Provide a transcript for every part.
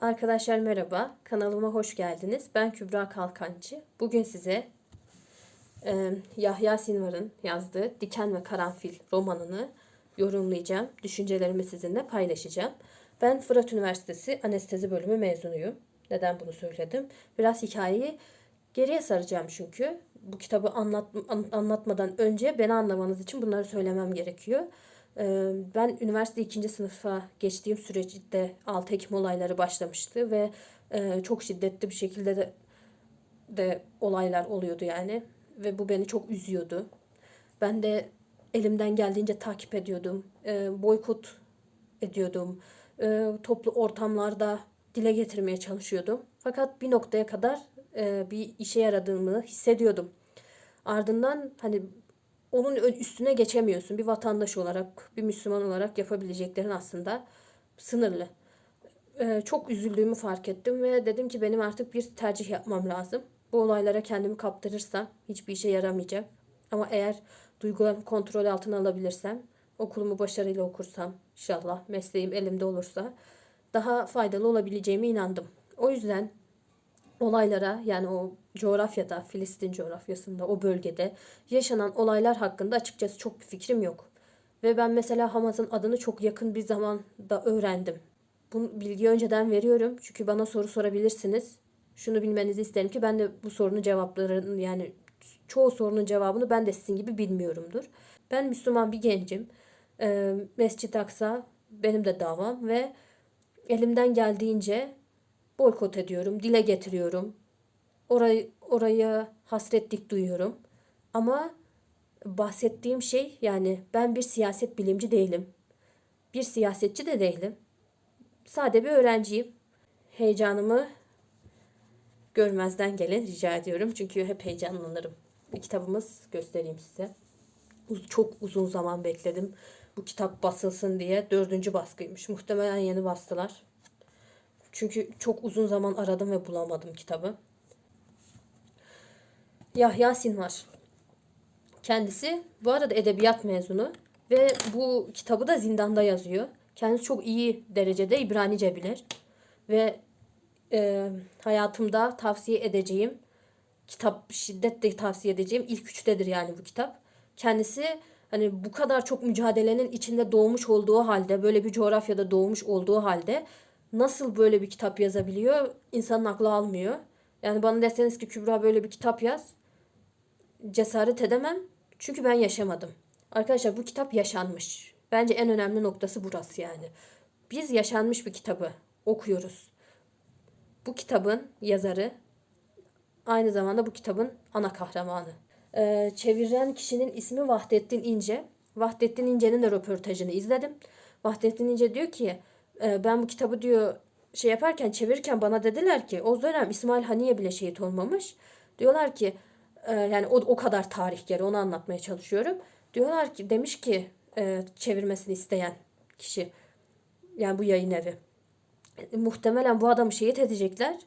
Arkadaşlar merhaba, kanalıma hoş geldiniz. Ben Kübra Kalkancı. Bugün size e, Yahya Sinvar'ın yazdığı Diken ve Karanfil romanını yorumlayacağım. Düşüncelerimi sizinle paylaşacağım. Ben Fırat Üniversitesi Anestezi Bölümü mezunuyum. Neden bunu söyledim? Biraz hikayeyi geriye saracağım çünkü. Bu kitabı anlat, an- anlatmadan önce beni anlamanız için bunları söylemem gerekiyor. Ben üniversite ikinci sınıfa geçtiğim süreçte 6 Ekim olayları başlamıştı ve çok şiddetli bir şekilde de, de olaylar oluyordu yani ve bu beni çok üzüyordu. Ben de elimden geldiğince takip ediyordum, boykot ediyordum, toplu ortamlarda dile getirmeye çalışıyordum. Fakat bir noktaya kadar bir işe yaradığımı hissediyordum. Ardından hani onun üstüne geçemiyorsun. Bir vatandaş olarak, bir Müslüman olarak yapabileceklerin aslında sınırlı. Ee, çok üzüldüğümü fark ettim ve dedim ki benim artık bir tercih yapmam lazım. Bu olaylara kendimi kaptırırsam hiçbir işe yaramayacak. Ama eğer duygularımı kontrol altına alabilirsem, okulumu başarıyla okursam, inşallah mesleğim elimde olursa daha faydalı olabileceğime inandım. O yüzden olaylara yani o coğrafyada, Filistin coğrafyasında, o bölgede yaşanan olaylar hakkında açıkçası çok bir fikrim yok. Ve ben mesela Hamas'ın adını çok yakın bir zamanda öğrendim. Bu bilgiyi önceden veriyorum çünkü bana soru sorabilirsiniz. Şunu bilmenizi isterim ki ben de bu sorunun cevaplarını yani çoğu sorunun cevabını ben de sizin gibi bilmiyorumdur. Ben Müslüman bir gencim. Ee, Mescid-i Aksa benim de davam ve elimden geldiğince boykot ediyorum, dile getiriyorum. Orayı oraya hasretlik duyuyorum. Ama bahsettiğim şey yani ben bir siyaset bilimci değilim. Bir siyasetçi de değilim. Sade bir öğrenciyim. Heyecanımı görmezden gelin rica ediyorum. Çünkü hep heyecanlanırım. Bir kitabımız göstereyim size. Çok uzun zaman bekledim. Bu kitap basılsın diye. Dördüncü baskıymış. Muhtemelen yeni bastılar. Çünkü çok uzun zaman aradım ve bulamadım kitabı. Yahya Sinvar. Kendisi bu arada edebiyat mezunu ve bu kitabı da zindanda yazıyor. Kendisi çok iyi derecede İbranice bilir. Ve e, hayatımda tavsiye edeceğim kitap şiddetle tavsiye edeceğim ilk üçtedir yani bu kitap. Kendisi hani bu kadar çok mücadelenin içinde doğmuş olduğu halde böyle bir coğrafyada doğmuş olduğu halde nasıl böyle bir kitap yazabiliyor insanın aklı almıyor. Yani bana deseniz ki Kübra böyle bir kitap yaz cesaret edemem. Çünkü ben yaşamadım. Arkadaşlar bu kitap yaşanmış. Bence en önemli noktası burası yani. Biz yaşanmış bir kitabı okuyoruz. Bu kitabın yazarı aynı zamanda bu kitabın ana kahramanı. Ee, çeviren kişinin ismi Vahdettin İnce. Vahdettin İnce'nin de röportajını izledim. Vahdettin İnce diyor ki e, ben bu kitabı diyor şey yaparken çevirirken bana dediler ki o dönem İsmail Haniye bile şehit olmamış. Diyorlar ki e, yani o, o kadar tarih geri onu anlatmaya çalışıyorum. Diyorlar ki demiş ki e, çevirmesini isteyen kişi yani bu yayın evi. E, muhtemelen bu adamı şehit edecekler.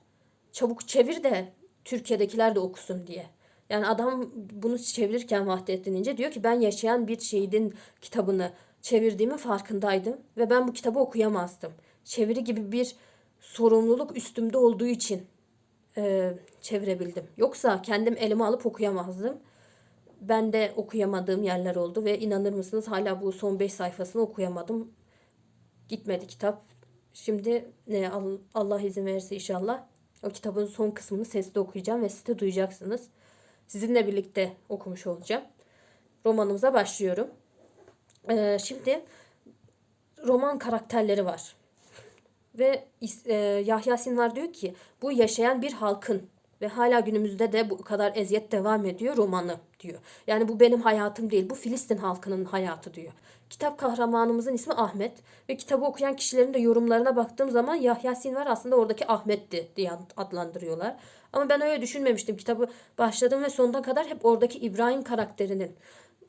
Çabuk çevir de Türkiye'dekiler de okusun diye. Yani adam bunu çevirirken Vahdettin İnce diyor ki ben yaşayan bir şehidin kitabını çevirdiğimi farkındaydım ve ben bu kitabı okuyamazdım. Çeviri gibi bir sorumluluk üstümde olduğu için e, çevirebildim. Yoksa kendim elime alıp okuyamazdım. Ben de okuyamadığım yerler oldu ve inanır mısınız hala bu son 5 sayfasını okuyamadım. Gitmedi kitap. Şimdi ne Al- Allah izin verirse inşallah o kitabın son kısmını sesli okuyacağım ve siz de duyacaksınız. Sizinle birlikte okumuş olacağım. Romanımıza başlıyorum. Ee, şimdi roman karakterleri var. Ve e, Yahya Sinvar diyor ki bu yaşayan bir halkın ve hala günümüzde de bu kadar eziyet devam ediyor romanı diyor. Yani bu benim hayatım değil bu Filistin halkının hayatı diyor. Kitap kahramanımızın ismi Ahmet ve kitabı okuyan kişilerin de yorumlarına baktığım zaman Yahya Sinvar aslında oradaki Ahmet'ti diye adlandırıyorlar. Ama ben öyle düşünmemiştim. Kitabı başladım ve sonuna kadar hep oradaki İbrahim karakterinin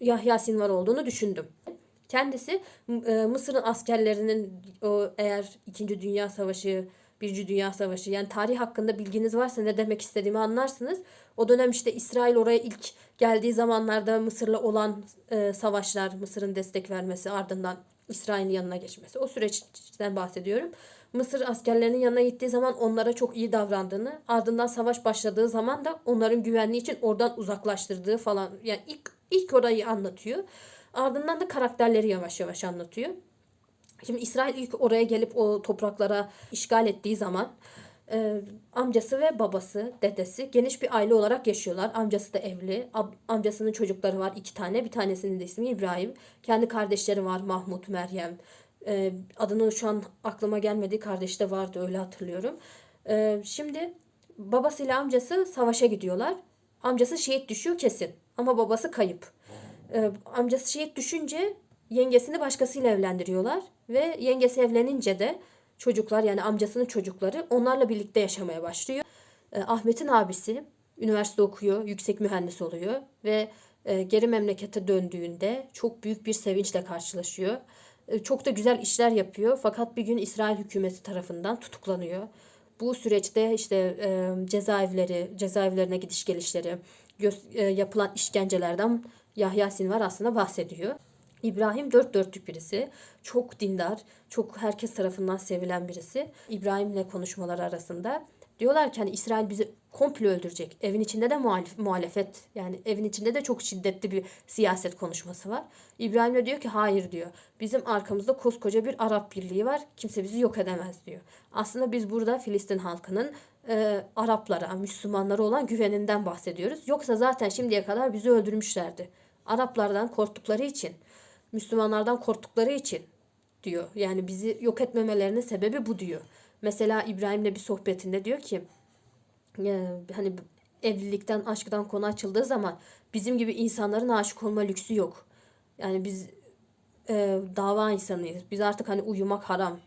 Yahya Sinvar olduğunu düşündüm. Kendisi e, Mısır'ın askerlerinin o eğer 2. Dünya Savaşı, 1. Dünya Savaşı yani tarih hakkında bilginiz varsa ne demek istediğimi anlarsınız. O dönem işte İsrail oraya ilk geldiği zamanlarda Mısır'la olan e, savaşlar, Mısır'ın destek vermesi ardından İsrail'in yanına geçmesi. O süreçten bahsediyorum. Mısır askerlerinin yanına gittiği zaman onlara çok iyi davrandığını, ardından savaş başladığı zaman da onların güvenliği için oradan uzaklaştırdığı falan yani ilk ilk orayı anlatıyor. Ardından da karakterleri yavaş yavaş anlatıyor. Şimdi İsrail ilk oraya gelip o topraklara işgal ettiği zaman e, amcası ve babası, dedesi geniş bir aile olarak yaşıyorlar. Amcası da evli. Ab- amcasının çocukları var iki tane. Bir tanesinin de ismi İbrahim. Kendi kardeşleri var Mahmut, Meryem. E, adını şu an aklıma gelmedi. Kardeş de vardı öyle hatırlıyorum. E, şimdi babasıyla amcası savaşa gidiyorlar. Amcası şehit düşüyor kesin. Ama babası kayıp. E, amcası şehit düşünce yengesini başkasıyla evlendiriyorlar. Ve yengesi evlenince de çocuklar yani amcasının çocukları onlarla birlikte yaşamaya başlıyor. E, Ahmet'in abisi üniversite okuyor, yüksek mühendis oluyor ve e, geri memlekete döndüğünde çok büyük bir sevinçle karşılaşıyor. E, çok da güzel işler yapıyor fakat bir gün İsrail hükümeti tarafından tutuklanıyor. Bu süreçte işte e, cezaevleri, cezaevlerine gidiş gelişleri, gö- e, yapılan işkencelerden Yahya Sinvar aslında bahsediyor. İbrahim dört dörtlük birisi. Çok dindar, çok herkes tarafından sevilen birisi. İbrahim'le konuşmalar arasında diyorlar ki hani İsrail bizi komple öldürecek. Evin içinde de muhalif, muhalefet yani evin içinde de çok şiddetli bir siyaset konuşması var. İbrahim de diyor ki hayır diyor. Bizim arkamızda koskoca bir Arap birliği var. Kimse bizi yok edemez diyor. Aslında biz burada Filistin halkının e, Araplara, Müslümanlara olan güveninden bahsediyoruz. Yoksa zaten şimdiye kadar bizi öldürmüşlerdi. Araplardan korktukları için, Müslümanlardan korktukları için diyor. Yani bizi yok etmemelerinin sebebi bu diyor. Mesela İbrahim'le bir sohbetinde diyor ki e, hani evlilikten, aşktan konu açıldığı zaman bizim gibi insanların aşık olma lüksü yok. Yani biz e, dava insanıyız. Biz artık hani uyumak haram.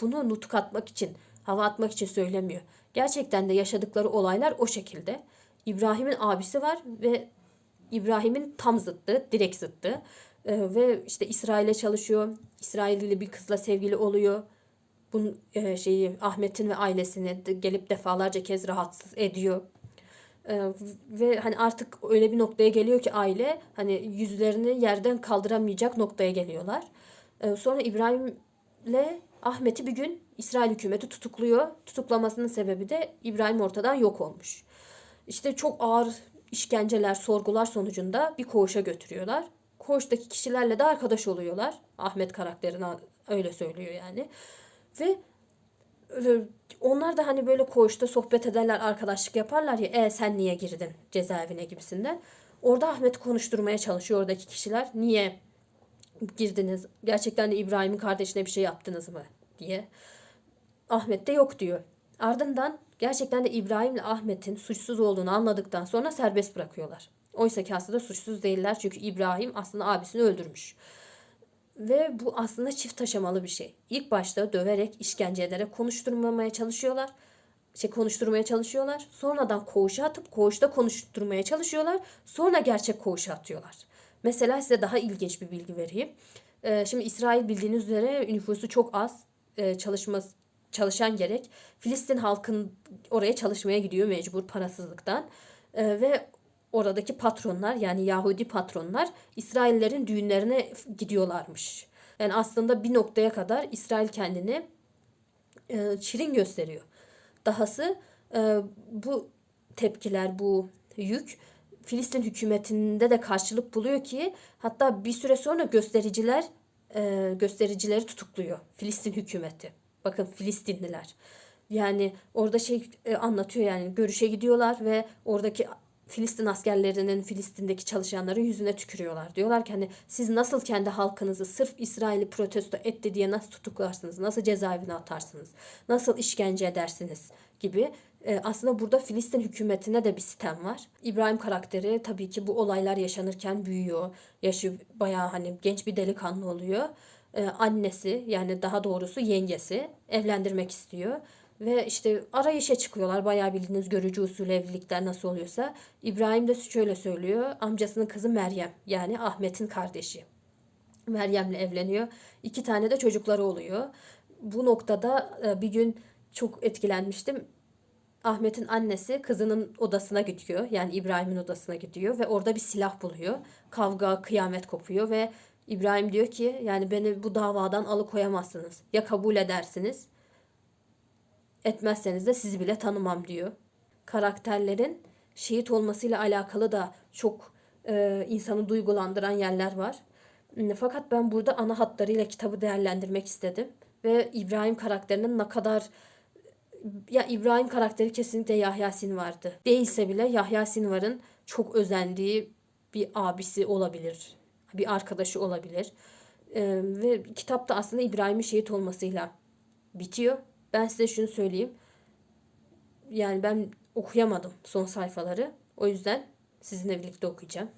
Bunu nutuk atmak için, hava atmak için söylemiyor. Gerçekten de yaşadıkları olaylar o şekilde. İbrahim'in abisi var ve İbrahim'in tam zıttı, direkt zıttı. E, ve işte İsrail'e çalışıyor. İsrailli bir kızla sevgili oluyor. Bunun e, şeyi Ahmet'in ve ailesini de gelip defalarca kez rahatsız ediyor. E, ve hani artık öyle bir noktaya geliyor ki aile hani yüzlerini yerden kaldıramayacak noktaya geliyorlar. E, sonra İbrahim'le Ahmet'i bir gün İsrail hükümeti tutukluyor. Tutuklamasının sebebi de İbrahim ortadan yok olmuş. İşte çok ağır işkenceler, sorgular sonucunda bir koğuşa götürüyorlar. Koğuştaki kişilerle de arkadaş oluyorlar. Ahmet karakterine öyle söylüyor yani. Ve e, onlar da hani böyle koğuşta sohbet ederler, arkadaşlık yaparlar ya. E sen niye girdin cezaevine gibisinden. Orada Ahmet'i konuşturmaya çalışıyor oradaki kişiler. Niye girdiniz? Gerçekten de İbrahim'in kardeşine bir şey yaptınız mı? diye. Ahmet de yok diyor. Ardından gerçekten de İbrahim ile Ahmet'in suçsuz olduğunu anladıktan sonra serbest bırakıyorlar. Oysa ki aslında suçsuz değiller çünkü İbrahim aslında abisini öldürmüş. Ve bu aslında çift aşamalı bir şey. İlk başta döverek, işkence ederek konuşturmamaya çalışıyorlar. Şey konuşturmaya çalışıyorlar. Sonradan koğuşa atıp koğuşta konuşturmaya çalışıyorlar. Sonra gerçek koğuşa atıyorlar. Mesela size daha ilginç bir bilgi vereyim. Ee, şimdi İsrail bildiğiniz üzere nüfusu çok az. Ee, çalışması çalışan gerek. Filistin halkın oraya çalışmaya gidiyor mecbur parasızlıktan. Ee, ve oradaki patronlar yani Yahudi patronlar İsraillerin düğünlerine gidiyorlarmış. Yani aslında bir noktaya kadar İsrail kendini e, şirin gösteriyor. Dahası e, bu tepkiler, bu yük Filistin hükümetinde de karşılık buluyor ki hatta bir süre sonra göstericiler e, göstericileri tutukluyor Filistin hükümeti. Bakın Filistinliler. Yani orada şey e, anlatıyor yani görüşe gidiyorlar ve oradaki Filistin askerlerinin Filistin'deki çalışanların yüzüne tükürüyorlar. Diyorlar ki hani siz nasıl kendi halkınızı sırf İsrail'i protesto etti diye nasıl tutuklarsınız? Nasıl cezaevine atarsınız? Nasıl işkence edersiniz? gibi. Ee, aslında burada Filistin hükümetine de bir sitem var. İbrahim karakteri tabii ki bu olaylar yaşanırken büyüyor. Yaşı bayağı hani genç bir delikanlı oluyor. Ee, annesi yani daha doğrusu yengesi evlendirmek istiyor. Ve işte arayışa çıkıyorlar. Bayağı bildiğiniz görücü usulü evlilikler nasıl oluyorsa. İbrahim de şöyle söylüyor. Amcasının kızı Meryem yani Ahmet'in kardeşi. Meryem'le evleniyor. İki tane de çocukları oluyor. Bu noktada e, bir gün çok etkilenmiştim. Ahmet'in annesi kızının odasına gidiyor. Yani İbrahim'in odasına gidiyor ve orada bir silah buluyor. Kavga, kıyamet kopuyor ve İbrahim diyor ki yani beni bu davadan alıkoyamazsınız. Ya kabul edersiniz Etmezseniz de sizi bile tanımam diyor. Karakterlerin şehit olmasıyla alakalı da çok e, insanı duygulandıran yerler var. Hmm, Fakat ben burada ana hatlarıyla kitabı değerlendirmek istedim. Ve İbrahim karakterinin ne kadar ya İbrahim karakteri kesinlikle Yahya Sinvar'dı. Değilse bile Yahya Sinvar'ın çok özendiği bir abisi olabilir. Bir arkadaşı olabilir. Ee, ve kitapta aslında İbrahim'in şehit olmasıyla bitiyor. Ben size şunu söyleyeyim. Yani ben okuyamadım son sayfaları. O yüzden sizinle birlikte okuyacağım.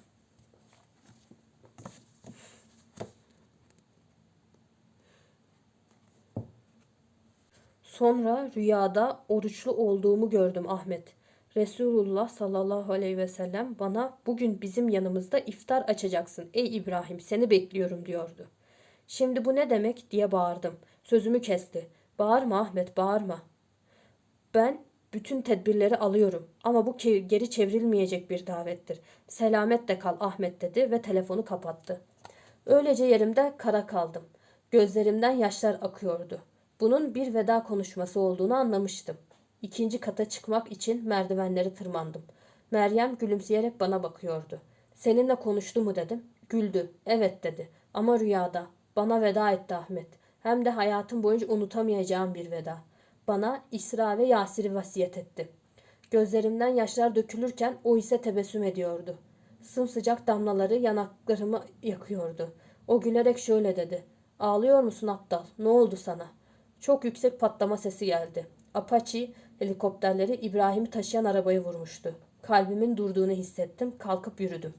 Sonra rüyada oruçlu olduğumu gördüm Ahmet. Resulullah sallallahu aleyhi ve sellem bana bugün bizim yanımızda iftar açacaksın ey İbrahim seni bekliyorum diyordu. Şimdi bu ne demek diye bağırdım. Sözümü kesti. Bağırma Ahmet bağırma. Ben bütün tedbirleri alıyorum ama bu geri çevrilmeyecek bir davettir. Selametle kal Ahmet dedi ve telefonu kapattı. Öylece yerimde kara kaldım. Gözlerimden yaşlar akıyordu. Bunun bir veda konuşması olduğunu anlamıştım. İkinci kata çıkmak için merdivenleri tırmandım. Meryem gülümseyerek bana bakıyordu. Seninle konuştu mu dedim. Güldü. Evet dedi. Ama rüyada. Bana veda etti Ahmet. Hem de hayatım boyunca unutamayacağım bir veda. Bana İsra ve Yasir'i vasiyet etti. Gözlerimden yaşlar dökülürken o ise tebessüm ediyordu. Sımsıcak damlaları yanaklarımı yakıyordu. O gülerek şöyle dedi. Ağlıyor musun aptal? Ne oldu sana? Çok yüksek patlama sesi geldi. Apache helikopterleri İbrahim'i taşıyan arabayı vurmuştu. Kalbimin durduğunu hissettim. Kalkıp yürüdüm.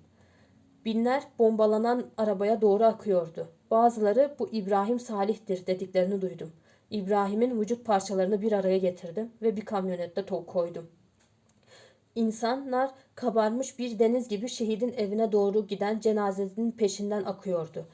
Binler bombalanan arabaya doğru akıyordu. Bazıları bu İbrahim Salih'tir dediklerini duydum. İbrahim'in vücut parçalarını bir araya getirdim ve bir kamyonette to- koydum. İnsanlar kabarmış bir deniz gibi şehidin evine doğru giden cenazesinin peşinden akıyordu.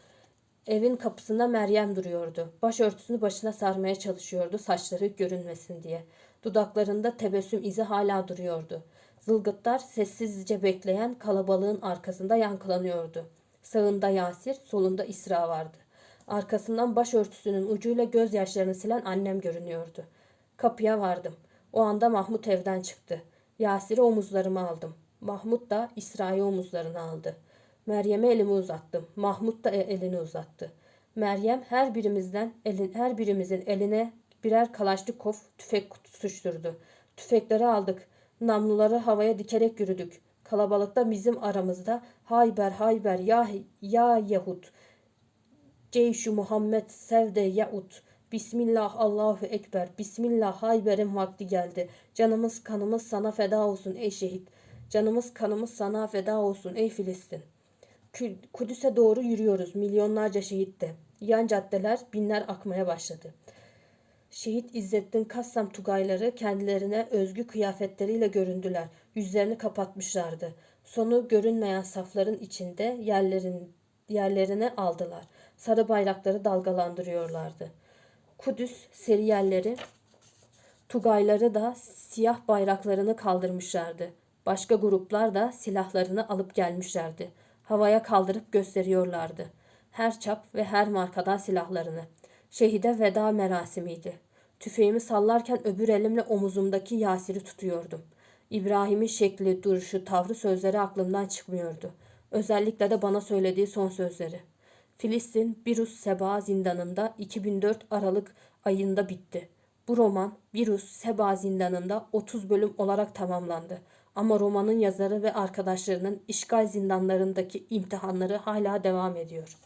Evin kapısında Meryem duruyordu. Başörtüsünü başına sarmaya çalışıyordu saçları görünmesin diye. Dudaklarında tebessüm izi hala duruyordu. Zılgıtlar sessizce bekleyen kalabalığın arkasında yankılanıyordu. Sağında Yasir, solunda İsra vardı. Arkasından başörtüsünün ucuyla gözyaşlarını silen annem görünüyordu. Kapıya vardım. O anda Mahmut evden çıktı. Yasir'i omuzlarıma aldım. Mahmut da İsra'yı omuzlarına aldı. Meryem'e elimi uzattım. Mahmut da e- elini uzattı. Meryem her birimizden elin her birimizin eline birer kalaşnikov tüfek tutuşturdu. Tüfekleri aldık. Namluları havaya dikerek yürüdük. Kalabalıkta bizim aramızda Hayber Hayber ya ya Yahut Ceyşu Muhammed Sevde Yaut Bismillah Allahu Ekber Bismillah Hayber'in vakti geldi. Canımız kanımız sana feda olsun ey şehit. Canımız kanımız sana feda olsun ey Filistin. Kudüs'e doğru yürüyoruz milyonlarca şehitte. Yan caddeler binler akmaya başladı. Şehit İzzettin Kassam Tugayları kendilerine özgü kıyafetleriyle göründüler. Yüzlerini kapatmışlardı. Sonu görünmeyen safların içinde yerlerin, yerlerine aldılar. Sarı bayrakları dalgalandırıyorlardı. Kudüs seriyerleri Tugayları da siyah bayraklarını kaldırmışlardı. Başka gruplar da silahlarını alıp gelmişlerdi. Havaya kaldırıp gösteriyorlardı. Her çap ve her markadan silahlarını. Şehide veda merasimiydi. Tüfeğimi sallarken öbür elimle omuzumdaki Yasir'i tutuyordum. İbrahim'in şekli, duruşu, tavrı sözleri aklımdan çıkmıyordu. Özellikle de bana söylediği son sözleri. Filistin Birus Seba zindanında 2004 Aralık ayında bitti. Bu roman Birus Seba zindanında 30 bölüm olarak tamamlandı. Ama romanın yazarı ve arkadaşlarının işgal zindanlarındaki imtihanları hala devam ediyor.